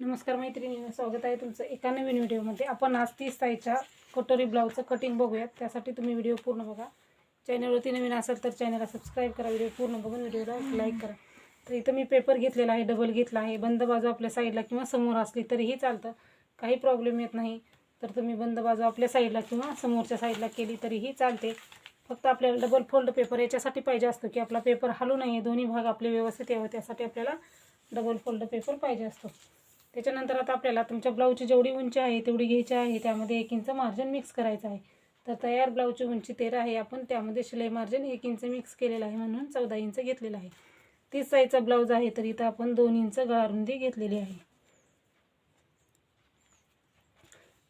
नमस्कार मैत्रिणींना स्वागत आहे तुमचं एका नवीन व्हिडिओमध्ये. आपण आज तीस साईजच्या कटोरी ब्लाऊजचं कटिंग बघूयात. त्यासाठी तुम्ही व्हिडिओ पूर्ण बघा. चॅनलवरती नवीन असेल तर चॅनलला सबस्क्राईब करा व्हिडिओ पूर्ण बघून व्हिडिओला लाईक करा. तर इथं मी पेपर घेतलेला आहे डबल घेतला आहे. बंद बाजू आपल्या साईडला किंवा समोर असली तरीही चालतं. काही प्रॉब्लेम येत नाही. तर तुम्ही बंद बाजू आपल्या साईडला किंवा समोरच्या साईडला केली तरीही चालते. फक्त आपल्याला डबल फोल्ड पेपर याच्यासाठी पाहिजे असतो की आपला पेपर हलू नये. दोन्ही भाग आपले व्यवस्थित यावं त्यासाठी आपल्याला डबल फोल्ड पेपर पाहिजे असतो. त्याच्यानंतर आता आपल्याला तुमच्या ब्लाऊजची जेवढी उंची आहे तेवढी घ्यायची आहे. त्यामध्ये एक इंच मार्जिन मिक्स करायचं आहे. तर तयार ब्लाऊजची उंची तेरा आहे. आपण त्यामध्ये शिलाई मार्जिन एक इंच मिक्स केलेलं आहे म्हणून चौदा इंच घेतलेलं आहे. तीस साईजचा ब्लाऊज आहे तर इथं आपण दोन इंच गळारुंदी घेतलेली आहे.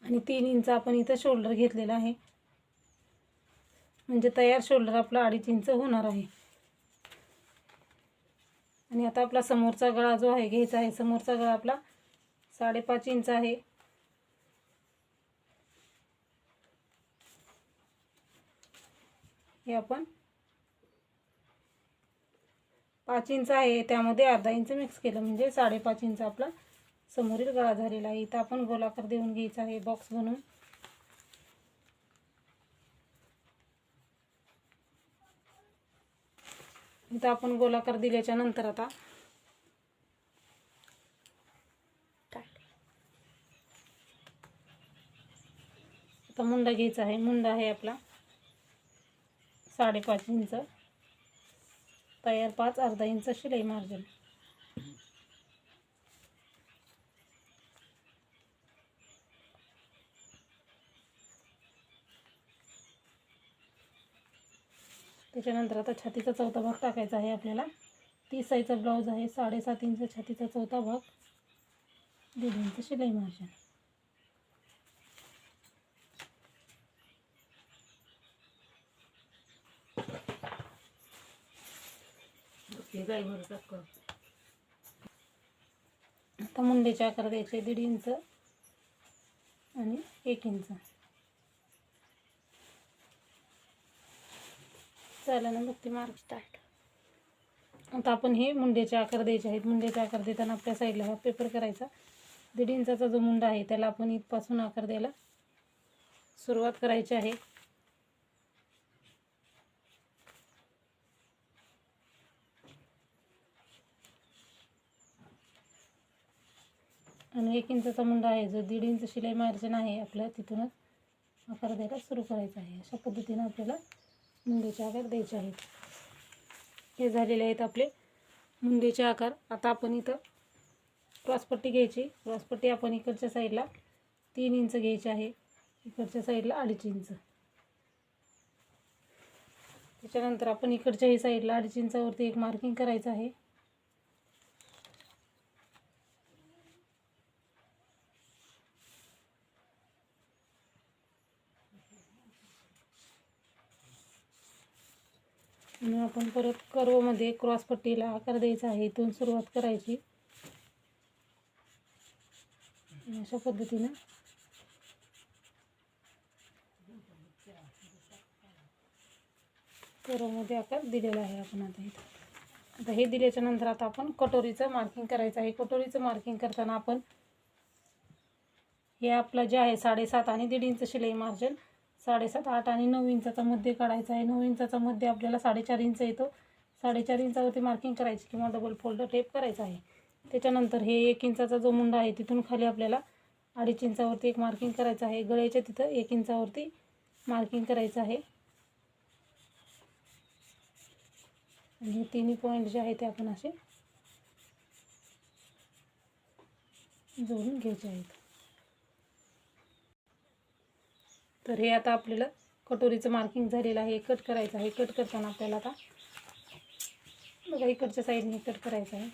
आणि तीन इंच आपण इथं शोल्डर घेतलेला आहे. म्हणजे तयार शोल्डर आपला अडीच इंच होणार आहे. आणि आता आपला समोरचा गळा जो आहे घ्यायचा आहे. समोरचा गळा आपला साडेपाच इंच आहे. हे आपण पाच इंच आहे. त्यामध्ये अर्धा इंच मिक्स केलं. म्हणजे साडेपाच इंच आपला समोरील गळा झालेला आहे. इथं आपण गोलाकार देऊन घ्यायचा आहे बॉक्स बनवून. इथं आपण गोलाकार दिल्याच्या नंतर आता आता मुंडा घ्यायचा आहे. मुंडा आहे आपला. साडेपाच इंच. तयार पाच अर्धा इंच शिलाई मार्जिन त्याच्यानंतर आता छातीचा चौथा भाग टाकायचा आहे आपल्याला. तीस साईजचा ब्लाऊज आहे. साडेसात इंच छातीचा चौथा भाग. दीड इंच शिलाई मार्जिन आता मुंडेचे आकार द्यायचे दीड इंच आणि एक इंच. चला ना बघते मार्क स्टार्ट आता आपण हे मुंडेचे आकार द्यायचे आहेत. मुंडेचे आकार देताना आपल्या साईडला हा पेपर करायचा. दीड इंचाचा जो मुंडा आहे त्याला आपण इथपासून आकार द्यायला सुरुवात करायची आहे. आणि एक इंचाचा मुंडा आहे. जो दीड इंच शिलाई मार्जिन आहे आपल्या तिथूनच आकार द्यायला सुरू करायचा आहे. अशा पद्धतीनं आपल्याला मुंडेचे आकार द्यायचे आहेत. हे झालेले आहेत आपले मुंडेचे आकार. आता आपण इथं क्रॉसपट्टी घ्यायची. क्रॉसपट्टी आपण इकडच्या साईडला तीन इंच घ्यायची आहे. इकडच्या साईडला अडीच इंच. त्याच्यानंतर आपण इकडच्याही साईडला अडीच इंचावरती एक मार्किंग करायचं आहे. म्हणून आपण परत कर्वमध्ये क्रॉसपट्टीला आकार द्यायचा आहे. इथून सुरुवात करायची. अशा पद्धतीनं. कर्वमध्ये आकार दिलेला आहे आपण आता इथं. आता हे दिल्याच्या नंतर आता आपण कटोरीचं मार्किंग करायचं आहे. कटोरीचं मार्किंग करताना आपण हे आपलं जे आहे साडेसात आणि दीड इंच शिलाई मार्जिन साडेसात आठ आणि नऊ इंचाचा मध्य काढायचा आहे. नऊ इंचाचा मध्य आपल्याला साडेचार इंच येतो. साडेचार इंचावरती मार्किंग करायची किंवा डबल फोल्ड टेप करायचा आहे. त्याच्यानंतर हे एक इंचाचा जो मुंडा आहे तिथून खाली आपल्याला अडीच इंचावरती एक मार्किंग करायचं आहे. गळ्याच्या तिथं एक इंचावरती मार्किंग करायचं आहे. आणि तिन्ही पॉईंट जे आहे ते आपण असे जोडून घ्यायचे आहेत. तर हे आता आपल्याला कटोरीचं मार्किंग झालेलं आहे. कट करायचं आहे. कट करताना आपल्याला आता बघा इकडच्या साईडने कट करायचं आहे.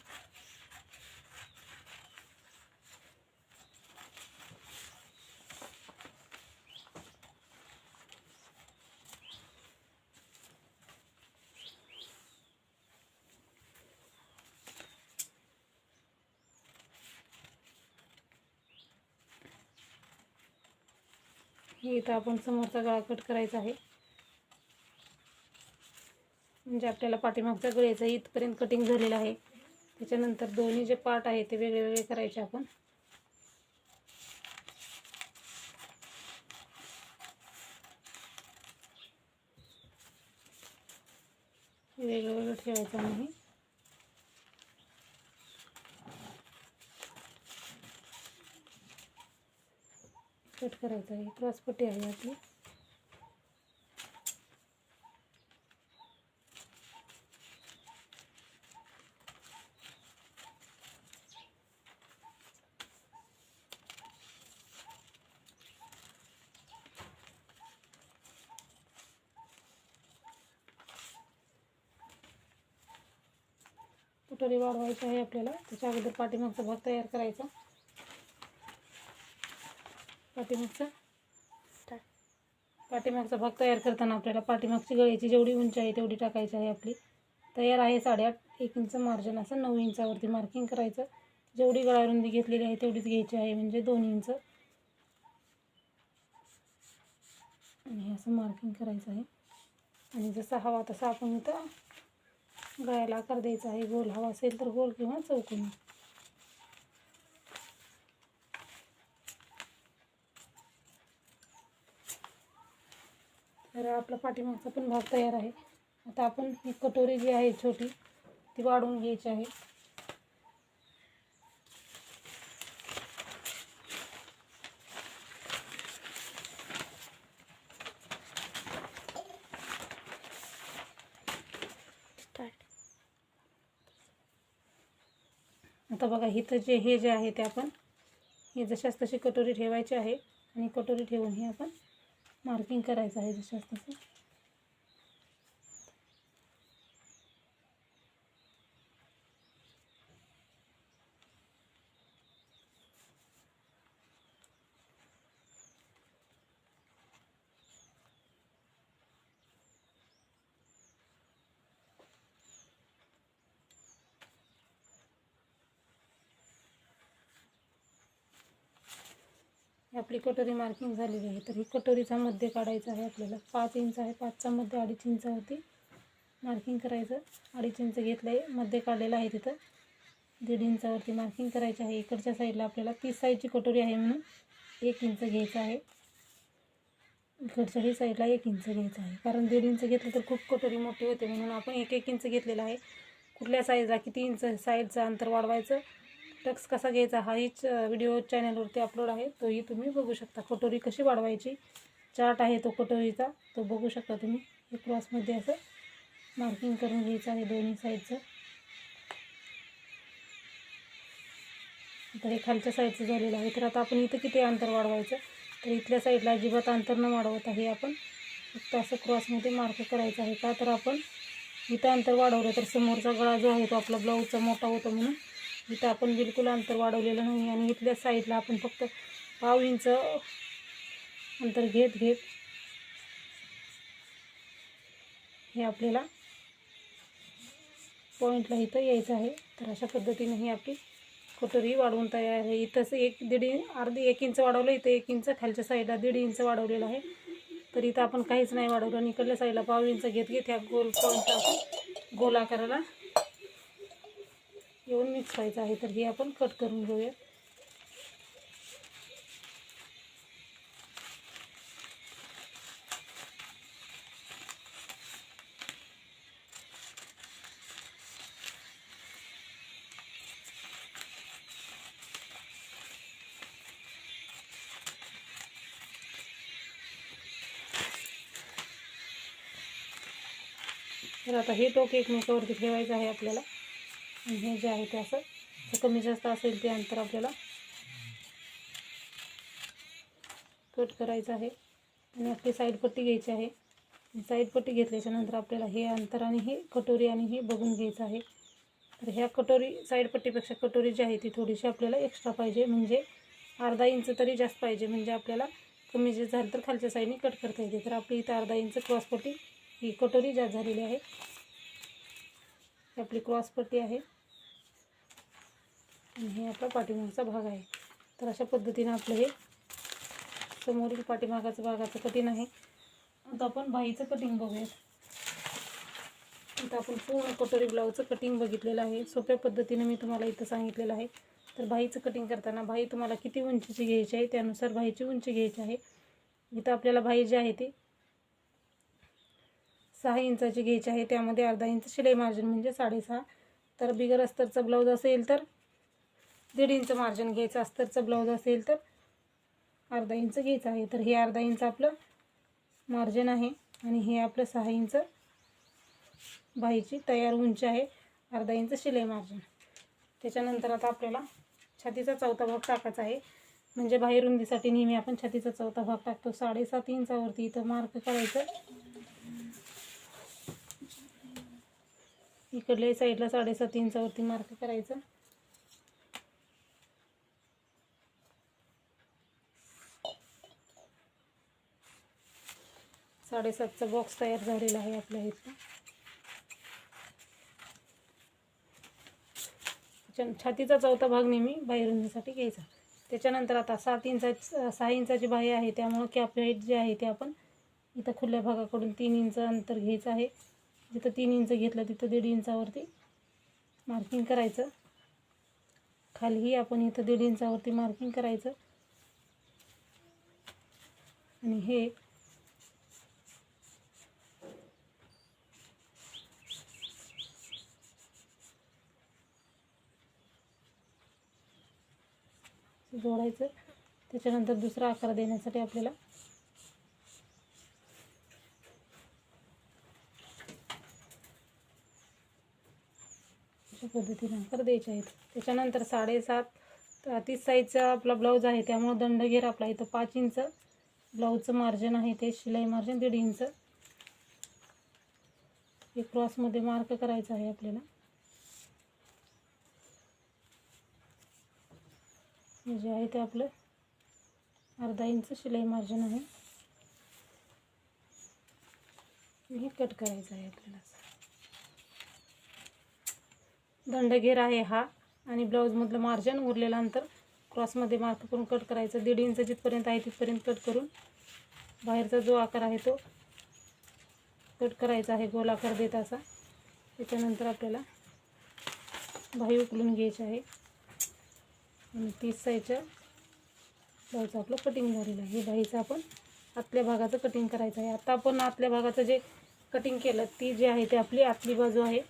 की इथं आपण समोरचा गळा कट करायचा आहे. म्हणजे आपल्याला पाठीमागचा गळ्याचा इथपर्यंत कटिंग झालेला आहे. त्याच्यानंतर दोन्ही जे पार्ट आहे ते वेगळे वेगळे करायचे आपण. वेगळं वेगळं ठेवायचं नाही कट करायचं आहे. क्रॉसपट्टी आहे आपली. कुटोरी वाढवायचं आहे आपल्याला. त्याच्या अगोदर पाठीमागचा भाग तयार करायचा. पाठीमागचा? पाठीमागचा भाग तयार करताना आपल्याला पाठीमागची गळ्याची जेवढी उंची आहे तेवढी टाकायची आहे आपली. तयार आहे साडेआठ एक इंच मार्जिन असं नऊ इंचावरती मार्किंग करायचं. जेवढी गळारुंदी घेतलेली आहे तेवढीच घ्यायची आहे म्हणजे दोन इंच. आणि हे असं मार्किंग करायचं आहे. आणि जसा हवा तसा आपण इथं गळ्याला आकार द्यायचा आहे गोल हवा असेल तर गोल किंवा चौकोनी. तर आपला पाठीमागचा पण भाग तयार आहे. आता आपण ही कटोरी जी आहे छोटी ती वाढवून घ्यायची आहे. आता बघा हिथं जे हे जे आहे ते आपण हे जशाच तशी कटोरी ठेवायची आहे आणि कटोरी ठेवून हे आपण मार्किंग करायचं आहे जशाच तसं आपली कटोरी मार्किंग झालेली आहे. तर ही कटोरीचा मध्य काढायचा आहे आपल्याला. पाच इंच आहे. पाचचा मध्य अडीच इंचावरती मार्किंग करायचं. अडीच इंच घेतलं आहे मध्य काढलेलं आहे तिथं. दीड इंचावरती मार्किंग करायचं आहे. इकडच्या साईडला आपल्याला तीस साईजची कटोरी आहे म्हणून एक इंच घ्यायचं आहे. इकडच्याही साईडला एक इंच घ्यायचं आहे. कारण दीड इंच घेतलं तर खूप कटोरी मोठी होते म्हणून आपण एक एक इंच घेतलेलं आहे. कुठल्या साईजला किती इंच साईडचं अंतर वाढवायचं? टक्स कसा घ्यायचा हाहीच व्हिडिओ चॅनलवरती अपलोड आहे. तोही तुम्ही बघू शकता. कटोरी कशी वाढवायची? चार्ट आहे तो कटोरीचा. तो बघू शकता तुम्ही. हे क्रॉसमध्ये असं मार्किंग करून घ्यायचं आहे दोन्ही साईडचं तर हे खालच्या साईडचं झालेलं आहे. तर आता आपण इथं किती अंतर वाढवायचं? तर इथल्या साईडला अजिबात अंतर न वाढवत आहे आपण फक्त असं क्रॉसमध्ये मार्क करायचं आहे. का तर आपण इथं अंतर वाढवलं तर समोरचा गळा जो आहे तो आपला ब्लाऊजचा मोठा होतो म्हणून इथं आपण बिलकुल अंतर वाढवलेलं नाही आणि इथल्या साईडला आपण फक्त पाव इंच अंतर घेत घेत हे आपल्याला पॉईंटला इथं यायचं आहे. तर अशा पद्धतीने ही आपली कटोरी वाढवून तयार आहे. इथंच एक दीड अर्धी एक इंच वाढवलं इथं एक इंच खालच्या साईडला दीड इंच वाढवलेलं आहे. तर इथं आपण काहीच नाही वाढवलं आणि इकडल्या साईडला पाव इंच घेत घेत ह्या गोल पॉईंटला गोल आकाराला येऊन मिक्स व्हायचं आहे तर हे आपण कट करून घेऊया. तर आता हे टोक एकमेकावरती ठेवायचं आहे आपल्याला. हे जे आहे ते असं. जे कमी जास्त असेल ते अंतर आपल्याला कट करायचं आहे. आणि आपली साईड पट्टी घ्यायची आहे. साईड पट्टी आपल्याला हे अंतर आणि हे कटोरी आणि हे बघून घ्यायचं आहे. तर ह्या कटोरी साईड पट्टीपेक्षा कटोरी जी आहे ती थोडीशी आपल्याला एक्स्ट्रा पाहिजे. म्हणजे अर्धा इंच तरी जास्त पाहिजे. म्हणजे आपल्याला कमी जे झालं तर खालच्या साईडने कट करता येते. तर आपली इथं अर्धा इंच क्रॉसपट्टी ही कटोरी जास्त झालेली आहे. आपली क्रॉसपट्टी आहे. आणि हे आपला पाठीमागचा भाग आहे. तर अशा पद्धतीनं आपलं हे समोरील पाठीमागाचं भागाचं कटिंग आहे. आता आपण बाईचं कटिंग बघूयात. आता आपण पूर्ण कटोरी ब्लाऊजचं कटिंग बघितलेलं आहे. सोप्या पद्धतीने मी तुम्हाला इथं सांगितलेलं आहे. तर बाईचं कटिंग करताना बाई तुम्हाला किती उंचीची घ्यायची आहे त्यानुसार बाईची उंची घ्यायची आहे. इथं आपल्याला बाई जी आहे ती सहा इंचाची घ्यायची आहे. त्यामध्ये अर्धा इंच शिलाई मार्जिन म्हणजे साडेसहा. तर बिगर अस्तरचा ब्लाऊज असेल तर दीड इंच मार्जिन घ्यायचं अस्तरचं ब्लाऊज असेल तर अर्धा इंच घ्यायचं आहे. तर हे अर्धा इंच आपलं मार्जिन आहे आणि हे आपलं सहा इंच बाईची तयार उंची आहे. अर्धा इंच शिलाई मार्जिन त्याच्यानंतर आता आपल्याला छातीचा चौथा भाग टाकायचा आहे. म्हणजे बाहेर रुंदीसाठी नेहमी आपण छातीचा चौथा भाग टाकतो. साडेसात इंचावरती इथं मार्क करायचं. इकडल्या साईडला साडेसात इंचावरती मार्क करायचं. साडेसातचा बॉक्स तयार झालेला आहे आपल्या इथं. त्याच्या- छातीचा चौथा भाग नेहमी बाहेरुंदीसाठी घ्यायचा. त्याच्यानंतर आता सात इंचा सहा इंचाची बाही आहे त्यामुळं कॅप हेट जे आहे ते आपण इथं खुल्या भागाकडून तीन इंच अंतर घ्यायचं आहे. जिथं तीन इंच घेतलं तिथं दीड इंचावरती मार्किंग करायचं. खालीही आपण इथं दीड इंचावरती मार्किंग करायचं. आणि हे जोडायचं. त्याच्यानंतर दुसरा आकार देण्यासाठी आपल्याला अशा पद्धतीने आकार द्यायचे आहेत. त्याच्यानंतर साडेसात तीस साईजचा आपला ब्लाऊज आहे. त्यामुळं दंडघेर आपला इथं पाच इंच ब्लाऊजचं मार्जिन आहे. ते शिलाई मार्जिन दीड इंच हे क्रॉसमध्ये मार्क करायचं आहे आपल्याला. हे जे आहे ते आपलं अर्धा इंच शिलाई मार्जिन आहे. हे कट करायचं आहे आपल्याला दंडघेर आहे हा आणि ब्लाऊजमधलं मार्जिन उरलेलं अंतर क्रॉसमध्ये मार्क करून कट करायचं. दीड इंच जिथपर्यंत आहे तिथपर्यंत कट करून बाहेरचा जो आकार आहे तो कट करायचा आहे. गोल आकार देत असा. त्याच्यानंतर आपल्याला बाही उकलून घ्यायची आहे. आणि तीस साईजच्या ब्लाऊजचं आपलं कटिंग झालेलं आहे. हे बाईचं आपण आतल्या भागाचं कटिंग करायचं आहे. आता आपण आतल्या भागाचं जे कटिंग केलं ती जी आहे ती आपली आतली बाजू आहे.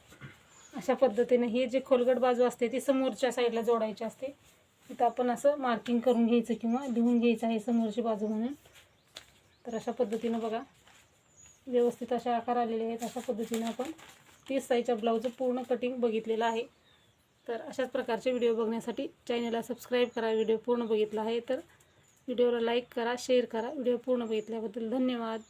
अशा पद्धतीने ही जी खोलगट बाजू असते ती समोरच्या साईडला जोडायची असते. तिथं आपण असं मार्किंग करून घ्यायचं किंवा लिहून घ्यायचं आहे समोरची बाजू म्हणून. तर अशा पद्धतीनं बघा व्यवस्थित अशा आकार आलेले आहेत. अशा पद्धतीनं आपण तीस साईजच्या ब्लाऊजचं पूर्ण कटिंग बघितलेलं आहे. तर अशाच प्रकारचे व्हिडिओ बघण्यासाठी चॅनलला सबस्क्राईब करा. व्हिडिओ पूर्ण बघितला आहे तर व्हिडिओला लाईक करा शेअर करा. व्हिडिओ पूर्ण बघितल्याबद्दल धन्यवाद.